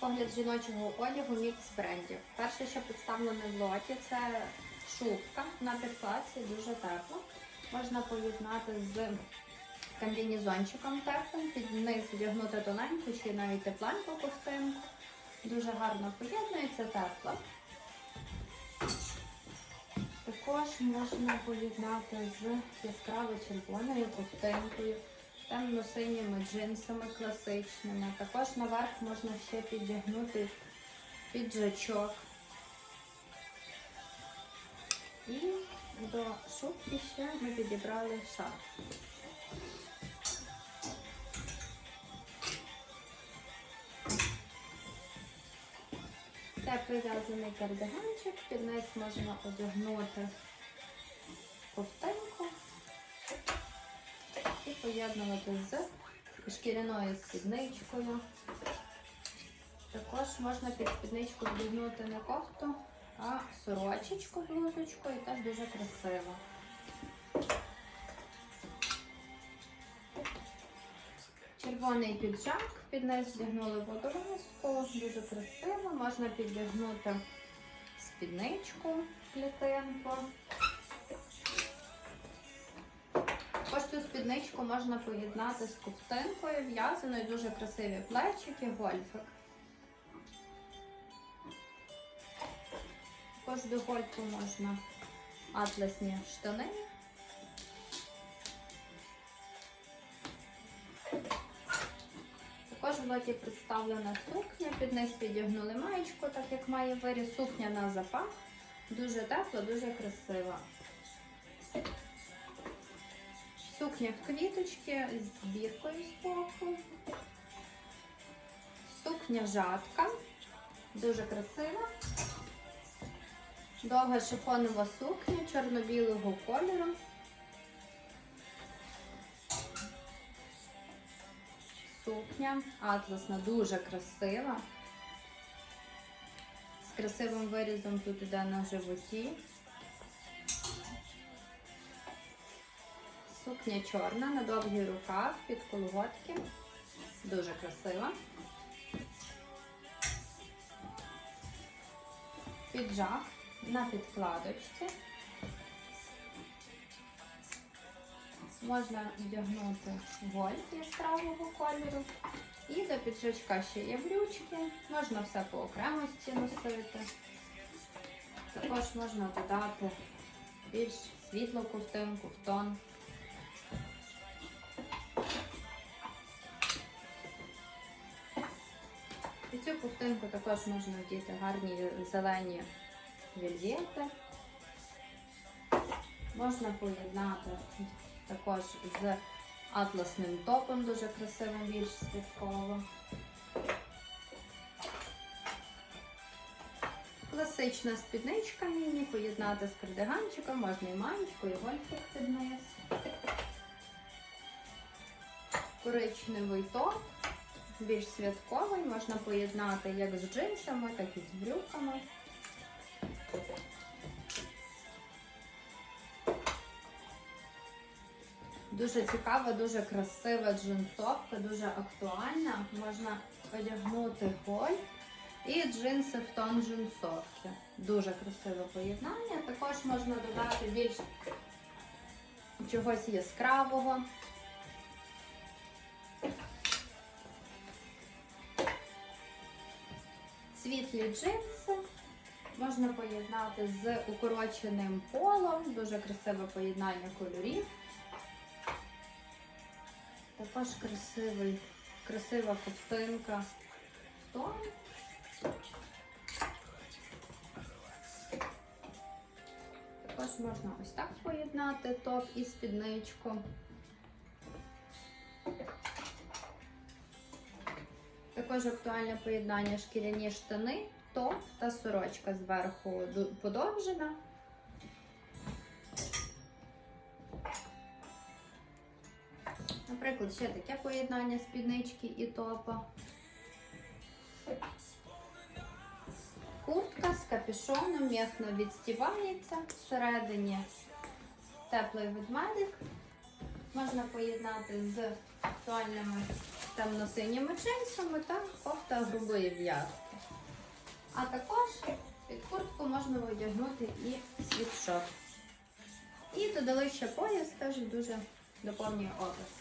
Погляд жіночого одягу мікс брендів. Перше, що представлено в лоті, це шубка на підкладці, дуже тепла. Можна поєднати з комбінезончиком теплим, під низ вдягнути тоненьку чи навіть тепленьку ковтинку. Дуже гарно поєднується тепло. Також можна поєднати з яскраво червоною ковтинкою, темно-синіми джинсами класичними. Також наверх можна ще піддягнути піджачок. І до шубки ще ми підібрали шарф. Теплий в'язаний кардиганчик, під низ можна одягнути ковтинку і поєднувати з шкіряною спідничкою. Також можна під спідничку вдягнути не кофту, а сорочечку, блузочку і теж дуже красиво. Червоний піджак, під низ вдягнули водолазку, дуже красиво. Можна піддягнути спідничку, клітинку. Також цю спідничку можна поєднати з ковтинкою, в'язаною, дуже красиві плечики, гольфик. Також до гольфу можна атласні штани. Також в лоті представлена сукня, під низ підігнули маєчку, так як має виріс сукня на запах. Дуже тепла, дуже красива. Сукня в квіточки з біркою з боку. Сукня жатка, дуже красива. Довга шифонова сукня чорно-білого кольору. Сукня атласна, дуже красива. З красивим вирізом тут іде на животі. Сукня чорна на довгий рукав під колготки. Дуже красива. Піджак на підкладочці. Можна вдягнути гольф яскравого кольору. І до піджачка ще є брючки. Можна все по окремості носити. Також можна додати більш світлу ковтинку в тон. І цю ковтинку також можна вдіти гарні зелені вельвети. Можна поєднати також з атласним топом, дуже красивим, більш святково. Класична спідничка міні, поєднати з кардиганчиком, можна і маєчкою, і гольфик під низ. Коричневий топ, більш святковий, можна поєднати як з джинсами, так і з брюками. Дуже цікава, дуже красива джинсовка, дуже актуальна. Можна одягнути голь і джинси в тон джинсовки. Дуже красиве поєднання. Також можна додати більш чогось яскравого. Світлі джинси. Можна поєднати з укороченим полом, дуже красиве поєднання кольорів. Також красивий, красива ковтинка. Також можна ось так поєднати топ і спідничку. Також актуальне поєднання шкіряні штани, топ та сорочка зверху подовжена. Наприклад, ще таке поєднання спіднички і топа. Куртка з капюшоном м'ясно відстівається всередині теплий ведмедик. Можна поєднати з актуальними темно-синіми джинсами та кофта грубої в'язки. А також під куртку можна одягнути і світшот. І додали ще пояс, теж дуже доповнює образ.